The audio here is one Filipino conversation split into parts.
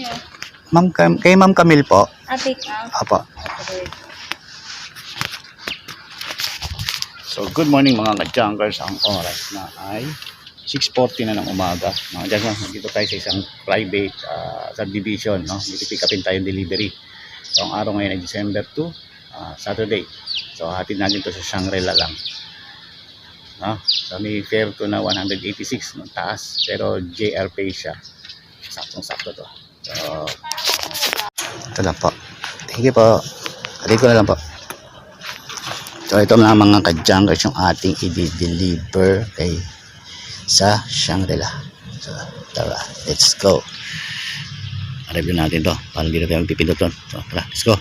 niyo? Ma'am, kay Ma'am Camille po. Ah, take out. Apo. Okay. So, good morning mga ka-junkers. Ang oras na ay 6.40 na ng umaga. Mga dyan, nandito tayo sa isang private ah, subdivision. No? Dito pick upin tayo yung delivery. So, ang araw ngayon ay December 2, ah, Saturday. So, hatid natin to sa Shangri-La lang. No? So, may fare to na 186 ng taas. Pero JR pay siya. Saktong-sakto to. So, ito lang po. You po. Halik ko na lang po. So ito na mga ka-junkers yung ating i-deliver kay sa Shangri-La. So tara, let's go. Review natin to. Parang dito tayo magpipindot. So tara, let's go.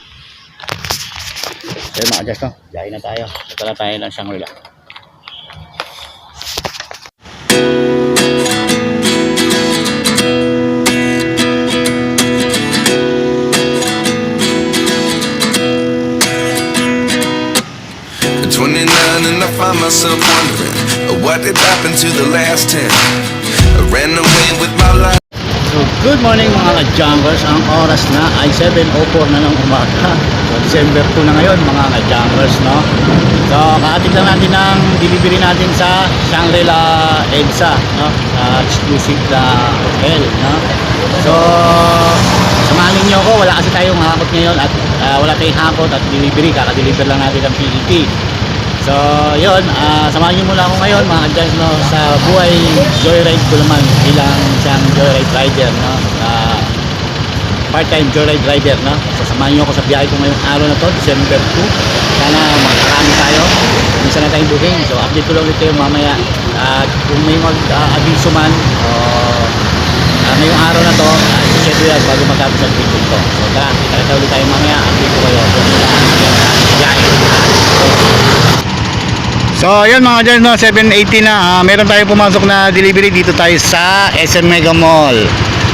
So mga adjust no, biyahe na tayo. Ito na tayo ng Shangri-La. Find myself wondering uh, what did happen to the last 10. I ran away with my life. So good morning mga ka-junkers. Ang oras na ay 7.04 na ng umaga. December 2 na ngayon mga ka-junkers no. So kaatid lang natin ng delivery natin sa Shangri-La EDSA no. Sa exclusive na hotel no. So samahan niyo ako. Wala kasi tayong hakot ngayon at ah, wala tayong hakot at delivery. Kaka-deliver lang natin ng PET. So, yun, ah, samahan niyo muna ako ngayon mga adjust no, sa buhay joyride ko naman bilang isang joyride rider, no? Ah, part-time joyride rider, no? So, samahan niyo ako sa biyahe ko ngayong araw na to, December 2. Sana makarami tayo. Minsan na tayong booking. So, update ko lang ulit kayo mamaya. At kung may mag-abiso man, o ah, ngayong araw na to, uh, ko yan bago matapos ang video ko. So, tara, kita ulit tayo mamaya. Update ko kayo ang biyahe. So, yun mga dyan, no, 7.80 na. ah, meron tayong pumasok na delivery dito tayo sa SM Mega Mall.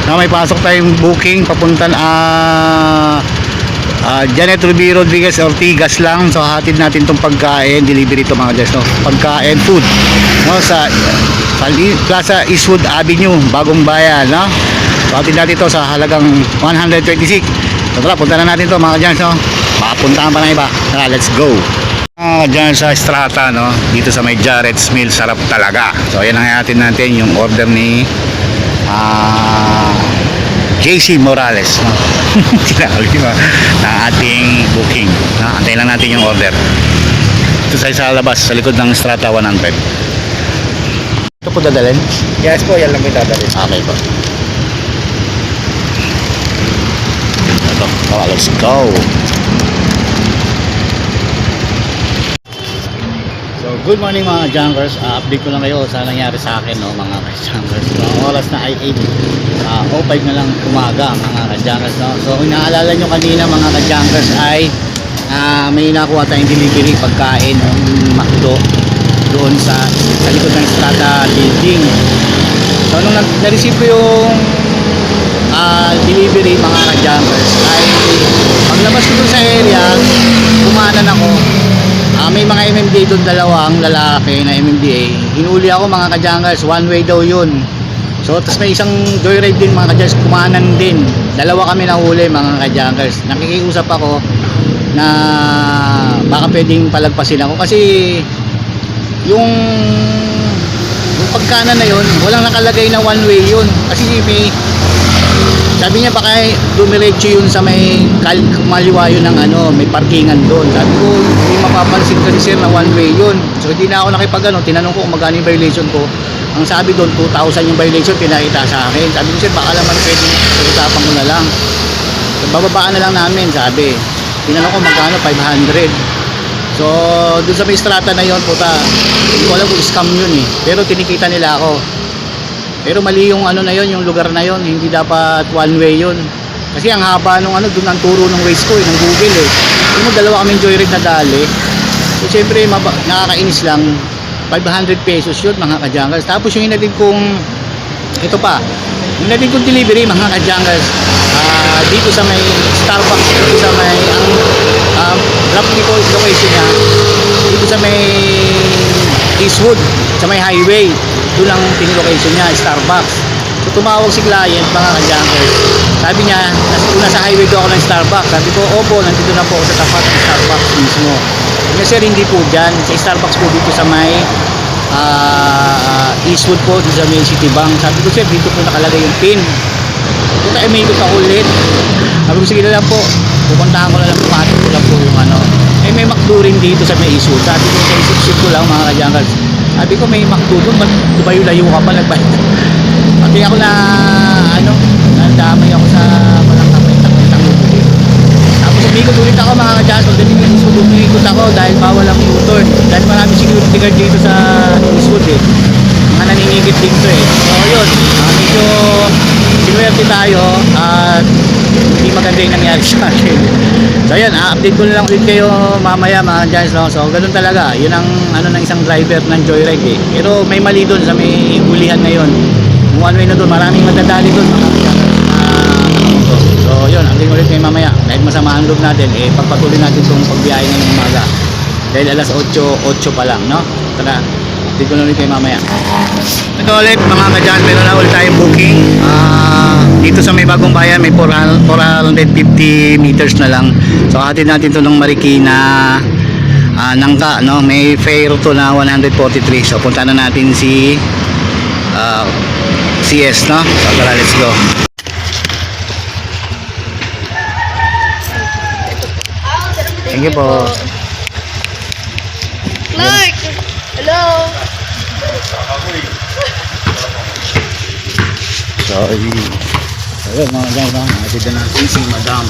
Na may pasok tayong booking papunta ah ah, Janet Ruby Rodriguez Ortigas lang. So, hatid natin tong pagkain, delivery to mga dyan, no. Pagkain, food. No, sa, sa Plaza Eastwood Avenue, Bagong Bayan, no. So, hatid natin to sa halagang 126. So, tara, punta na natin to mga dyan, no. Makapuntahan pa na iba. Tara, let's go. Ah, dyan sa Strata, no? Dito sa may Jared's Mill, sarap talaga. So, ayan ang natin natin yung order ni ah JC Morales, no? Tinawag mo na ating booking. No? Antayin lang natin yung order. Ito sa sa labas, sa likod ng Strata 100. Ito po dadalhin? Yes po, yan lang may dadalhin. Okay po. Ito, oh, let's go. Good morning mga junkers. Uh, update ko lang kayo sa nangyari sa akin, no, mga ka-junkers. So, ang oras na ay 8, uh, 05 na lang umaga, mga ka-junkers. No? So, kung naalala nyo kanina, mga ka-junkers, ay ah, may nakuha tayong delivery pagkain ng McDo doon sa, sa likod ng Strata Building. So, nung na-receive ko yung ah, delivery, mga ka-junkers, ay paglabas ko sa area, kumanan ako, Ah, may mga MMDA doon dalawang lalaki na MMDA. Hinuli ako mga kajangas, one way daw yun. So, tapos may isang joyride din mga kajangas, kumanan din. Dalawa kami nahuli mga kajangas. Nakikiusap ako na baka pwedeng palagpasin ako kasi yung yung pagkanan na yun, walang nakalagay na one way yun. Kasi may sabi niya baka dumiretso yun sa may kal kumaliwa yun ng ano, may parkingan doon. Sabi ko, hindi mapapansin kasi sir na one way yun. So hindi na ako nakipag ano, tinanong ko kung magkano yung violation ko. Ang sabi doon, 2,000 yung violation, pinakita sa akin. Sabi ko sir, baka naman pwedeng pag-usapan ko na lang. So, bababaan na lang namin, sabi. Tinanong ko magkano, 500. So, doon sa may strata na yon puta, hindi ko alam kung scam yun eh. Pero tinikita nila ako. Pero mali yung ano na yon, yung lugar na yon, hindi dapat one way yon. Kasi ang haba nung ano, doon ang turo ng waste ko, eh, ng Google eh. Yung dalawa kaming joyride na dali. So siyempre maba, nakakainis lang. 500 pesos yun mga kajangers. Tapos yung inatid kong, ito pa, yung inatid kong delivery mga kajangers, ah, dito sa may Starbucks, dito sa may, ang um, drop dito location niya, dito sa may Eastwood, sa may highway, doon ang pinilocation niya, Starbucks. So tumawag si client, mga ka-junkers. Sabi niya, una sa highway daw ako ng Starbucks. Sabi ko, opo, nandito na po ako sa tapat ng Starbucks mismo. Sabi sir, hindi po dyan. Sa Starbucks po dito sa may ah, Eastwood po, dito sa may Citibank. Sabi ko, sir, dito po nakalagay yung pin. May ikot ako ulit. Sabi ko, sige na lang po. Pupuntahan ko na lang, pumatik ko lang po yung ano. Eh, may McDo rin dito sa may Eastwood. Sabi ko, sa isip-isip ko lang, mga kajankals. Sabi ko, may McDo doon, ba't tumayo-layo ka pa, nagbayad. Pati ako na, ano, nadamay ako sa walang kapit-kapit ang ulit. Tapos umikot ulit ako mga kajankals. Dahil yung Eastwood, umikot ako dahil bawal ang U-turn. Dahil marami security guard dito sa Eastwood eh. Mga naninigit dito eh. So, yun. Ah, medyo sinuwerte tayo at hindi maganda yung nangyari sa akin. So yun, update ko na lang ulit kayo mamaya mga Giants no? So ganun talaga, yun ang ano ng isang driver ng Joyride eh. Pero may mali doon sa may hulihan na yun. Kung one way na doon, maraming madadali doon mga na nakamotor. So yun, ko ulit kayo mamaya. Dahil masama ang loob natin, eh pagpatuloy natin itong pagbiyahe ngayong umaga. Dahil alas 8, 8 pa lang, no? Tara, update ko na ulit kayo mamaya. Ito ulit mga kadyan, meron na ulit tayong booking. Ah, dito sa may bagong bayan, may 400 450 meters na lang. So atin natin to ng Marikina ah, Nangka, no? May fare to na 143. So punta na natin si ah, CS, no? So tara, let's go. Thank you po. Clark! Hello! So, ayun mga guys, no? Nakita natin si Madam.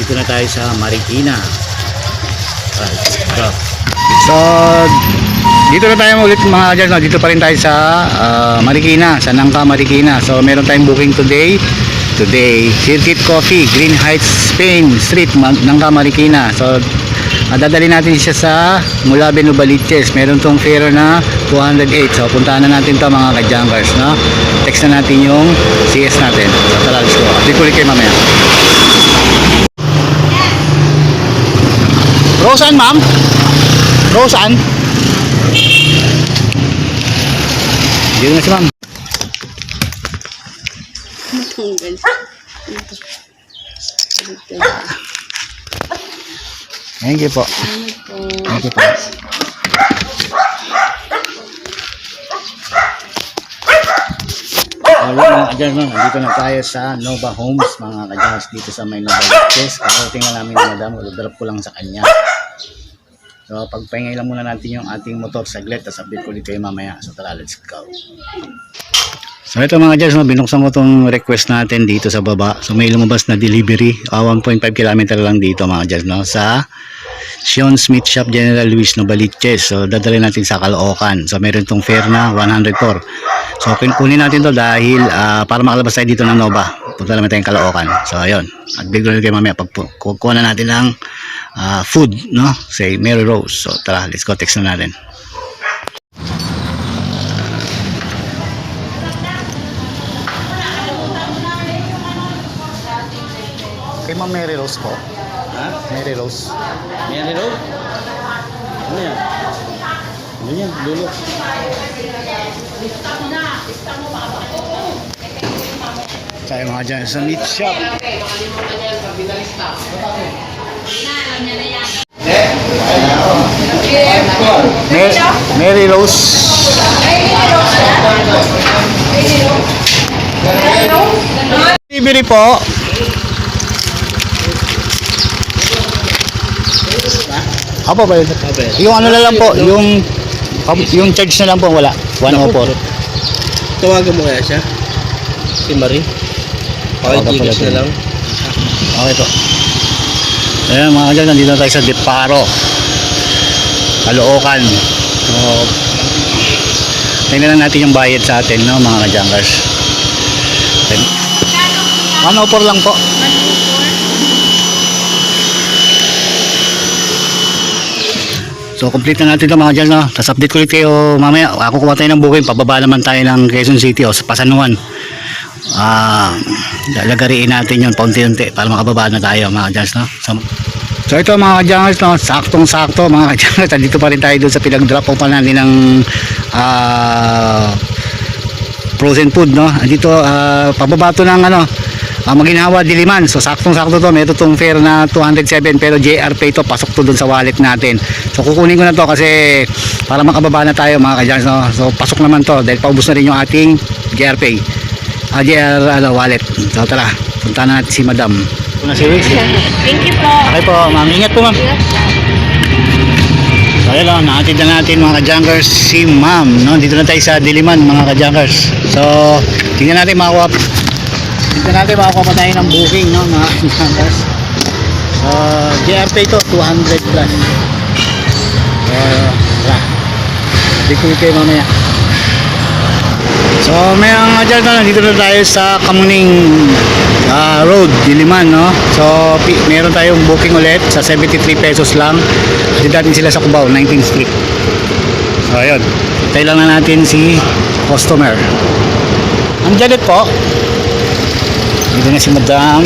Dito na tayo sa Marikina. Right, so, so, dito na tayo ulit mga guys, no? Dito pa rin tayo sa ah, Marikina, sa Nangka, Marikina. So, meron tayong booking today. Today, Circuit Coffee, Green Heights, Spain Street, Nangka, Marikina. So, Madadali natin siya sa mula Benubaliches. Meron tong fare na 208. So, puntahan na natin to mga ka-junkers, no? Text na natin yung CS natin. So, tara, let's go. Update ulit kayo mamaya. Rosan, ma'am? Rosan? Dito na si ma'am. Thank you po. Thank you po. Ayun mga kadyans, no? nandito na tayo sa Nova Homes mga kadyans dito sa may Nova Liches. Kakarating na namin ni madam, drop ko lang sa kanya. So pagpahingay lang muna natin yung ating motor saglit tapos update ko ulit kayo mamaya. So tara, let's go. So ito mga kadyans, no? binuksan ko tong request natin dito sa baba. So may lumabas na delivery, ah, 1.5 km lang dito mga kadyans, no? sa Sean Smith Shop General Luis Novaliches. So dadalhin natin sa Caloocan. So meron tong fare na 104. So kun- kunin natin to dahil ah, para makalabas tayo dito ng Nova. Punta naman tayong Caloocan. So ayun. At big roll kayo mamaya pag kukuha na natin ng ah, food, no? Say Mary Rose. So tara, let's go text na natin. Kay Ma'am Mary Rose po. Ha? Mary Rose. Mary Road? Ano yan? Ano yan? Dulo. Tayo mga dyan sa meat shop. Mary, Mary Rose. Bibili po. Apo ba yun? Yung ano na lang po, yung yung charge na lang po wala. 104. Tawagan mo kaya siya? Si Marie? Tawagan Okay, pala Gcash na siya. lang. Okay po. Ayan mga dyan, nandito na tayo sa Deparo. Caloocan. So, tingnan lang natin yung bayad sa atin, no, mga kajankers. Okay. 104 lang po. So, complete na natin ito mga dyan, no? Tapos update ko ulit kayo mamaya. Ako kuha tayo ng booking. Pababa naman tayo ng Quezon City o sa Pasanuan. Ah, lalagariin natin yun paunti-unti para makababa na tayo mga kadyans, no? So, so ito mga kadyans, no? Saktong-sakto mga kadyans. Dito pa rin tayo doon sa pinag-drop pa natin ng ah, frozen food, no? Dito, ah, pababa to ng ano, uh, Maginawa Diliman. So saktong-sakto to, meron tong fare na 207 pero JR pay to, pasok to dun sa wallet natin. So kukunin ko na to kasi para makababa na tayo mga kadyans. No? So pasok naman to dahil paubos na rin yung ating JR pay. Ah, JR ano, wallet. So tara, punta na natin si Madam. Una si Wiz. Thank you po. Okay po, ma'am. Ingat po, ma'am. So, ayun o, nakatid na natin mga kajunkers si ma'am. No? Dito na tayo sa Diliman, mga kajunkers. So, tingnan natin makakuha. Tingnan natin makakuha tayo ng booking, no, mga kajunkers. So, JRP ito, 200 plus. So, tara. Bigkulit kayo mamaya. So, may mga dyan na, dito na tayo sa Kamuning ah, Road, Diliman, no? So, meron tayong booking ulit sa 73 pesos lang. Dito natin sila sa Cubao, 19th Street. So, ayun. Tayo lang na natin si customer. Ang Janet po. Dito na si Madam.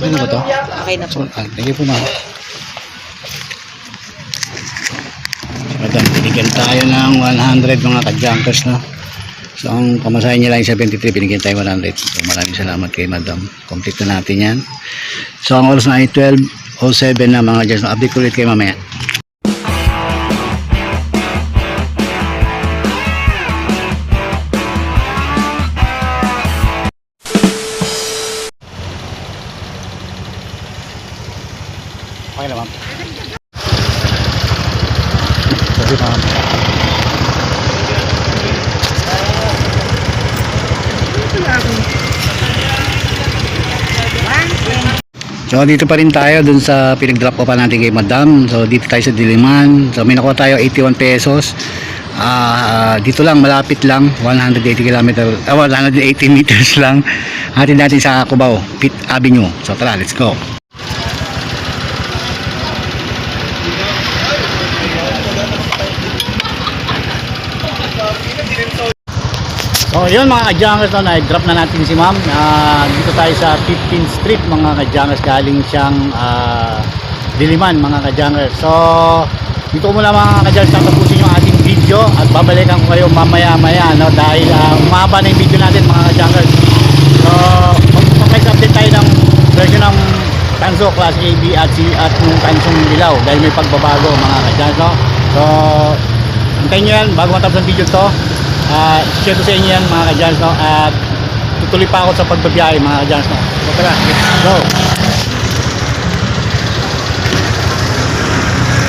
Okay na ba to? Okay na So, ah, thank you po ma'am. Madam, binigyan tayo ng 100 mga ka-junkers na. So, ang pamasahe niya lang yung 73, binigyan tayo 100. So, maraming salamat kay madam. Complete na natin yan. So, ang oras na ay 12.07 na mga junkers. Update ko ulit kayo mamaya. Okay na ma'am. Sorry ma'am. So dito pa rin tayo dun sa pinag-drop ko pa natin kay Madam. So dito tayo sa Diliman. So may nakuha tayo 81 pesos. Ah, dito lang malapit lang 180 km ah, 180 meters lang. Hatid natin sa Cubao, Pitt Avenue. So tara, let's go. So yun mga ka-junkers no, na-drop na natin si ma'am. Ah, dito tayo sa 15th Street mga ka-junkers galing siyang ah, Diliman mga ka-junkers. So dito ko muna mga ka-junkers tapusin yung ating video at babalikan ko kayo mamaya maya no, dahil uh, umaba na yung video natin mga ka-junkers. So mag update tayo ng version ng Tanso Class A, at C at yung Tansong Dilaw dahil may pagbabago mga ka-junkers. No? So Hintayin nyo yan bago matapos ang video to. Uh, share ko sa inyo yan mga ka-Jans. No? At tutuloy pa ako sa pagbabiyahe mga ka-Jans. No? So tara, let's go.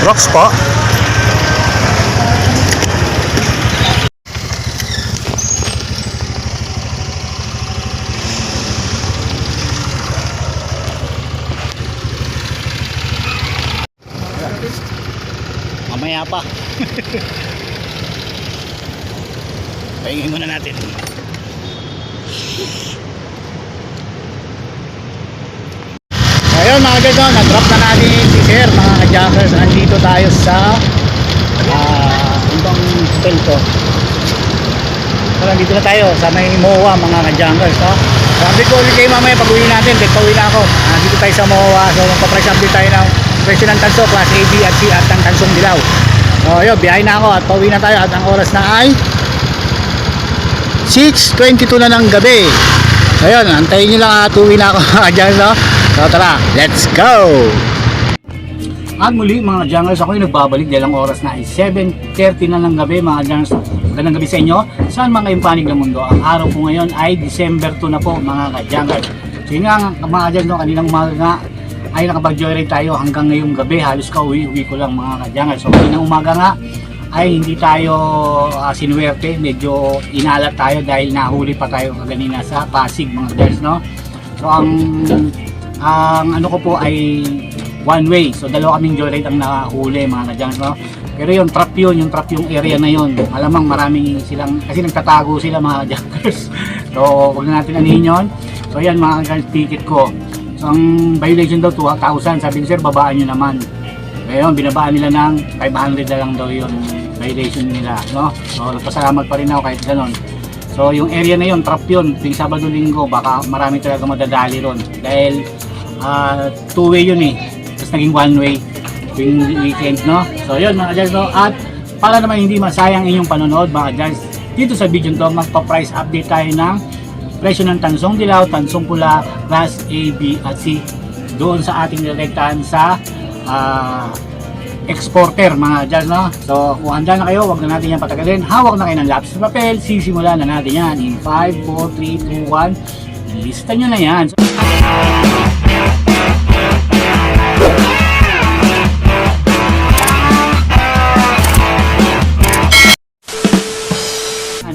Rocks po. Mamaya pa. Pahingin muna natin. Ayun mga guys, no, na-drop na natin si Sir, mga ka-jackers. Andito tayo sa ah, ibang hotel to. So, nandito na tayo sa may MOA mga ka-jackers. No? So, update ko ulit kayo mamaya pag uwi natin. Dito uwi na ako. Ah, dito tayo sa MOA. So, magpa-price update tayo ng presyo ng tanso, class A, B at C at ng tansong dilaw. So, yun, biyahe na ako at pauwi na tayo at ang oras na ay 6.22 na ng gabi. So yun, antayin nyo lang at uwi na ako jangers. No? So tara, let's go! At muli mga jangers, ako yung nagbabalik dahil ang oras na ay 7.30 na ng gabi mga jangers. Magandang gabi sa inyo. Saan mga impanig ng mundo? Ang araw po ngayon ay December 2 na po mga ka-jangers. So yun nga mga jangers, no? kaninang umaga nga ay nakapag-joyride tayo hanggang ngayong gabi. Halos ka uwi-uwi ko lang mga ka-jangers. So kaninang umaga nga ay hindi tayo uh, sinuwerte, medyo inalat tayo dahil nahuli pa tayo kaganina sa Pasig mga guys, no? So ang ang ano ko po ay one way. So dalawa kaming joyride ang nahuli mga kadyans, no? Pero yung trap yun, yung trap yung area na yun. Alamang maraming silang, kasi nagtatago sila mga jackers. So huwag na natin anihin yun. So yan mga kadyans, ticket ko. So ang violation daw 2,000. Sabi ko sir, babaan nyo naman. Ngayon, binabaan nila ng 500 na lang daw yung violation nila, no? So, nagpasalamat pa rin ako kahit ganun. So, yung area na yun, trap yun, tuwing Sabado Linggo, baka marami talaga madadali ron. Dahil, ah, two-way yun eh. Tapos naging one-way. tuwing weekend, no? So, yun mga kadyans, no? At para naman hindi masayang inyong panonood, mga kadyans, dito sa video to, magpa-price update tayo ng presyo ng tansong dilaw, tansong pula, class A, B at C doon sa ating direktahan sa ah, exporter mga dyan no so kung handa na kayo wag na natin yan patagalin hawak na kayo ng lapis papel sisimulan na natin yan in 5, 4, 3, 2, 1 lista nyo na yan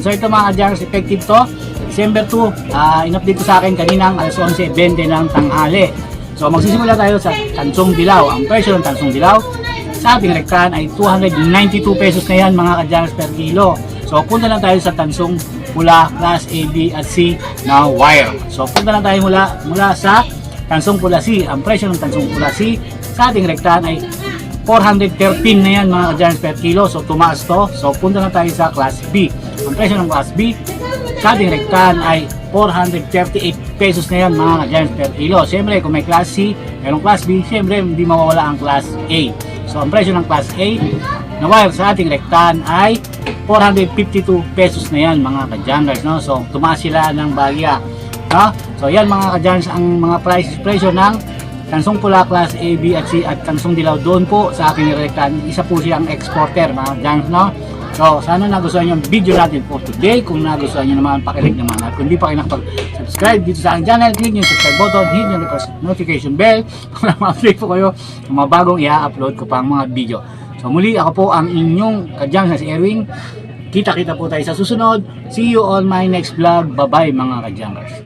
So ito mga kadyars, effective to. December 2, ah in-update ko sa akin kaninang alas 11.20 ng tanghali. So magsisimula tayo sa Tansong Dilaw. Ang presyo ng Tansong Dilaw sa ating rektahan ay 292 pesos na yan mga kadyars per kilo. So punta lang tayo sa Tansong Pula, Class A, B at C na wire. So punta lang tayo mula, mula sa Tansong Pula C. Ang presyo ng Tansong Pula C sa ating rektahan ay 413 na yan mga kadyans per kilo. So tumaas to. So punta na tayo sa class B. Ang presyo ng class B sa ating rektahan ay 438 pesos na yan mga kadyans per kilo. Siyempre kung may class C, merong class B, siyempre hindi mawawala ang class A. So ang presyo ng class A na wire sa ating rektahan ay 452 pesos na yan mga kadyangers. No? So tumaas sila ng bagya. No? So yan mga kadyangers ang mga price presyo ng Kansong Pula Class A, B at C at Kansong Dilaw doon po sa aking direktan. Isa po siyang exporter mga gangs, no? So, sana nagustuhan yung video natin for today. Kung nagustuhan nyo naman, pakilig naman. At kung di pa kayo nakapag-subscribe dito sa aking channel, click yung subscribe button, hit yung notification bell para ma-update po kayo ng mga bagong i-upload ko pang mga video. So, muli ako po ang inyong kadyang na si Erwin. Kita-kita po tayo sa susunod. See you on my next vlog. Bye-bye mga kadyangers.